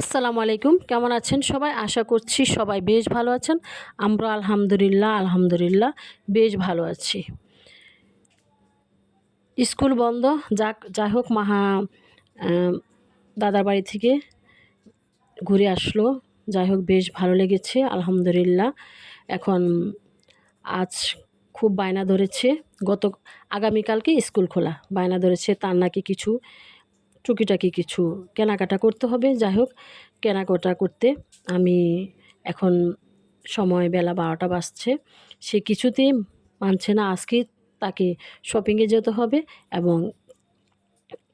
আসসালামু আলাইকুম। কেমন আছেন সবাই? আশা করছি সবাই বেশ ভালো আছেন। আমরা আলহামদুলিল্লাহ আলহামদুলিল্লাহ বেশ ভালো আছি। স্কুল বন্ধ, যাক, যাই হোক, মাহা দাদার বাড়ি থেকে ঘুরে আসলো। যাই হোক, বেশ ভালো লেগেছে, আলহামদুলিল্লাহ। এখন আজ খুব বায়না ধরেছে। গত, আগামীকালকে স্কুল খোলা। বায়না ধরেছে তার নাকি কিছু টুকিটাকি কিছু কেনাকাটা করতে হবে। যাই হোক, কেনাকাটা করতে আমি এখন সময় বেলা বারোটা বাজছে। সে কিছুতেই মানছে না আজকে তাকে শপিংয়ে যেতে হবে এবং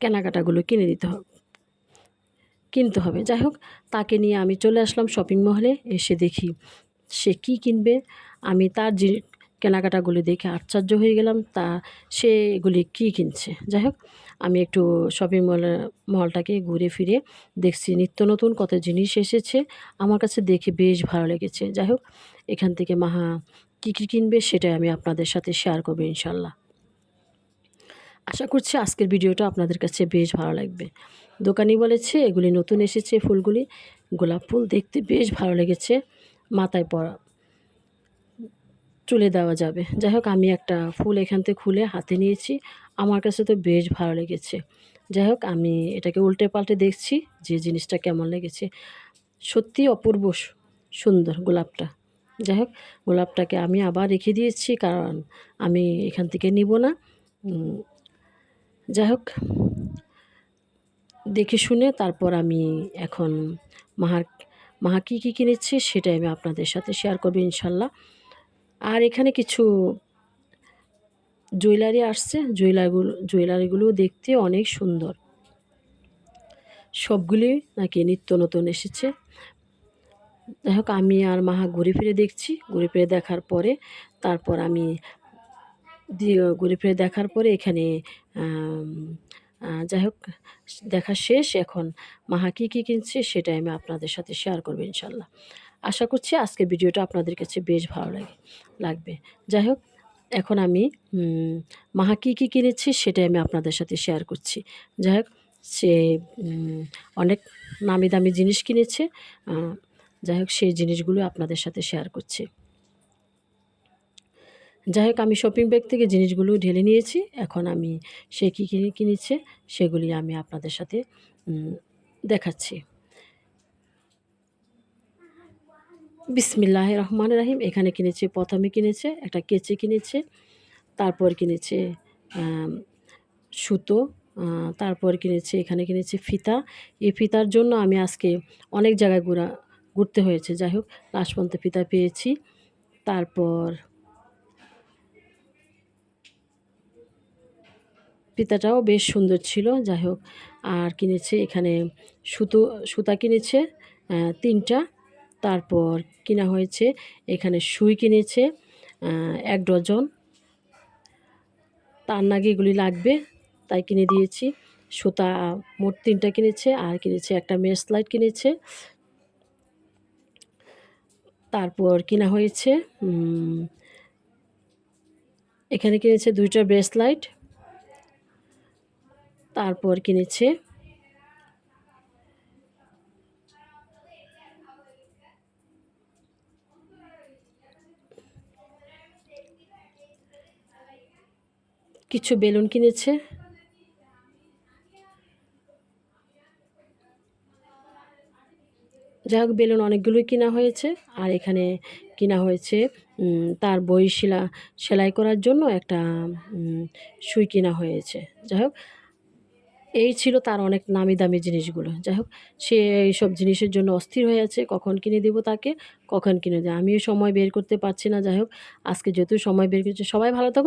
কেনাকাটাগুলো কিনে দিতে হবে, কিনতে হবে। যাই হোক, তাকে নিয়ে আমি চলে আসলাম শপিং মহলে এসে দেখি সে কি কিনবে। আমি তার কেনাকাটাগুলি দেখে আশ্চর্য হয়ে গেলাম, তা সে এগুলি কী কিনছে? যাই হোক, আমি একটু শপিং মল মলটাকে ঘুরে ফিরে দেখছি নিত্য নতুন কত জিনিস এসেছে, আমার কাছে দেখে বেশ ভালো লেগেছে। যাই হোক, এখান থেকে মাহা কী কী কিনবে সেটাই আমি আপনাদের সাথে শেয়ার করব ইনশাল্লাহ আশা করছি আজকের ভিডিওটা আপনাদের কাছে বেশ ভালো লাগবে। দোকানি বলেছে, এগুলি নতুন এসেছে ফুলগুলি, গোলাপ ফুল দেখতে বেশ ভালো লেগেছে, মাথায় পরা চুলে দেওয়া যাবে। যাই হোক, আমি একটা ফুল এখান থেকে খুলে হাতে নিয়েছি। আমার কাছে তো বেশ ভালো লেগেছে। যাই হোক, আমি এটাকে উল্টে পাল্টে দেখছি যে জিনিসটা কেমন লেগেছে। সত্যি অপূর্ব সুন্দর গোলাপটা। যাই হোক, গোলাপটাকে আমি আবার রেখে দিয়েছি, কারণ আমি এখান থেকে নিব না। যাই হোক, দেখে শুনে তারপর আমি এখন মাহার, মাহা কী কী কিনেছি সেটাই আমি আপনাদের সাথে শেয়ার করব ইনশাল্লাহ। আর এখানে কিছু জুয়েলারি আসছে। জুয়েলারিগুলো জুয়েলারিগুলো দেখতে অনেক সুন্দর। সবগুলি নাকি নিত্য নতুন এসেছে। যাই হোক, আমি আর মাহা ঘুরে ফিরে দেখছি। ঘুরে ফিরে দেখার পরে, তারপর আমি ঘুরে ফিরে দেখার পরে এখানে যাই হোক, দেখা শেষ। এখন মাহা কী কী কিনছে সেটাই আমি আপনাদের সাথে শেয়ার করব ইনশাল্লাহ। আশা করছি আজকের ভিডিওটা আপনাদের কাছে বেশ ভালো লাগে, লাগবে। যাই হোক, এখন আমি মাহা কী কী কিনেছি সেটাই আমি আপনাদের সাথে শেয়ার করছি। যাই হোক, সে অনেক নামি দামি জিনিস কিনেছে যাই হোক, সেই জিনিসগুলো আপনাদের সাথে শেয়ার করছি। যাই হোক, আমি শপিং ব্যাগ থেকে জিনিসগুলো ঢেলে নিয়েছি, এখন আমি সে কী কিনে, কিনেছে সেগুলি আমি আপনাদের সাথে দেখাচ্ছি। বিসমিল্লাহ রহমান রাহিম। এখানে কিনেছে, প্রথমে কিনেছে, একটা কেচে কিনেছে, তারপর কিনেছে সুতো তারপর কিনেছে, এখানে কিনেছে ফিতা। এই ফিতার জন্য আমি আজকে অনেক জায়গায় ঘোরা, ঘুরতে হয়েছে। যাই হোক পর্যন্ত ফিতা পেয়েছি। তারপর ফিতাটাও বেশ সুন্দর ছিল। যাই হোক, আর কিনেছে এখানে সুতো, সুতা কিনেছে তিনটা। তারপর কিনা হয়েছে? এখানে সুই কিনেছে এক ডজন। তার নাকি এগুলি লাগবে, তাই কিনে দিয়েছি। সুতা মোট তিনটা কিনেছে, আর কিনেছে একটা মেস লাইট কিনেছে। তারপর কিনা হয়েছে? এখানে কিনেছে দুইটা ব্রেসলাইট তারপর কিনেছে কিছু বেলুন কিনেছে। যাই হোক, বেলুন অনেকগুলোই কিনা হয়েছে। আর এখানে কিনা হয়েছে তার বই শিলা সেলাই করার জন্য একটা সুই কিনা হয়েছে। যাই হোক, এই ছিল তার অনেক নামি দামি জিনিসগুলো। যাই হোক, সে এইসব জিনিসের জন্য অস্থির হয়ে আছে। কখন কিনে দেব তাকে, কখন কিনে দেয়, আমিও সময় বের করতে পারছি না। যাই হোক, আজকে যেহেতু সময় বের করছি, সবাই ভালো থাকুন।